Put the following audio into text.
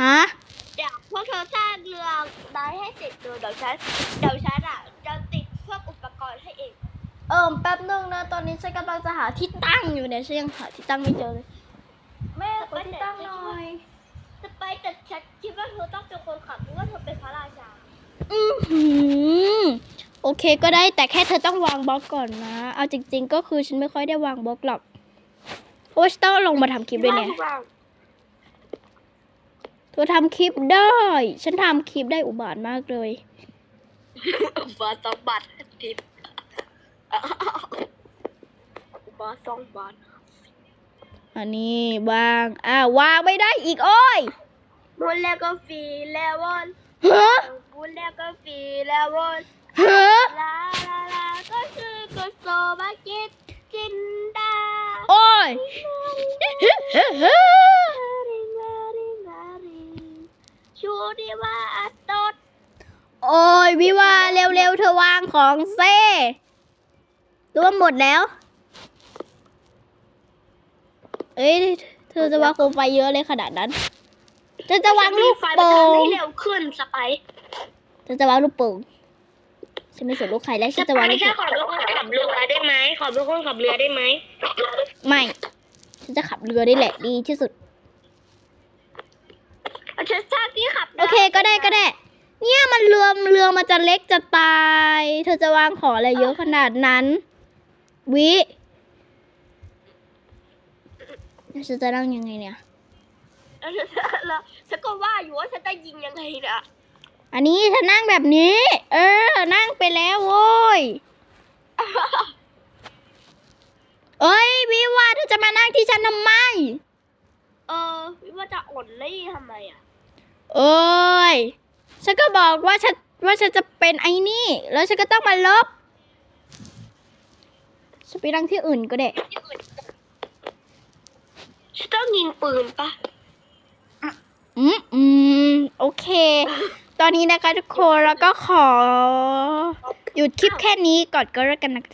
ฮะ เดี๋ยวพวกเธอสร้างเรือได้ให้เสร็จเลยเดี๋ยวฉันเดี๋ยวฉันอะจะติดพวกอุปกรณ์ให้เอง เอิมแป๊บนึงนะ ตอนนี้ฉันกำลังจะหาที่ตั้งอยู่เนี่ยฉันยังหาที่ตั้งไม่เจอเลยแม่ขอที่ตั้งหน่อยจะไปแต่ฉันคิดว่าเธอต้องเป็นคนขับเพราะว่าเธอเป็นพระราชาอือหือโอเคก็ได้แต่แค่เธอต้องวางบล็อกก่อนนะ เอาจริง ๆ ก็คือฉันไม่ค่อยได้วางบล็อกหรอกโอ้ยฉันต้องลงมาทำคลิปด้วยเนี่ยเธอทำคลิปได้ ฉันทำคลิปได้อุบาทมากเลยบาสองบาททิปบาสองบาทอันนี้วางอ่าวางไม่ได้อีกโอ้ยบุญแล้วก็ฟรีแล้ววอนเฮ้อบุญแล้วก็ฟรีแล้ววอนเฮ้อลาลาลาก็คือกุโซมากิตจินดาโอ้ยเฮ้อเฮ้อเฮ้อ ริงลาริงลาริง ชูดีว่าอัสโตดโอ้ยวิวาเร็วๆเธอวางของเซ่รวมหมดแล้ว เอ้ยเธอจะวางโคมไฟเยอะเลยขนาดนั้นเธอจะวางลูกไฟมันโป่ทำงให้เร็วขึ้นสไปซ์เธอจะวางลูกโป่งฉันไม่สนลูกใครแล้วฉันจะวางลูกแค่โป่งขอเป็นคนขับเรือได้ไหมขอเป็นคนขับเรือได้ไหมไม่ฉันจะขับเรือได้แหละดีที่สุด ฉันชอบที่ขับรืโอเคก็ได้ก็ได้ เนี่ยมันเรือเรือมันจะเล็กจะตาย เธอจะวางของอะไรเยอะขนาดนั้น วิแล้วฉันจะนั่งยังไงเนี่ยแล้วฉันก็ว่าอยู่ว่าฉันจะยิงยังไงนะอันนี้เธอนั่งแบบนี้ เออ นั่งไปแล้วโว้ยเอ้ยวิว่าเธอจะมานั่งที่ฉันทำไม เออว่าจะอ่อนลี่ทำไมอะ เอ้ย ฉันก็บอกว่าฉันว่าฉันจะเป็นไอ้นี่ แล้วฉันก็ต้องมาลบฉันไปนั่งที่อื่นก็ได้ฉันต้องยิงปืนปะอืมอืมโอเค ตอนนี้นะคะทุกคนแล้วก็ขอ หยุดคลิปแค่นี้ก่อนก็แล้วกันนะ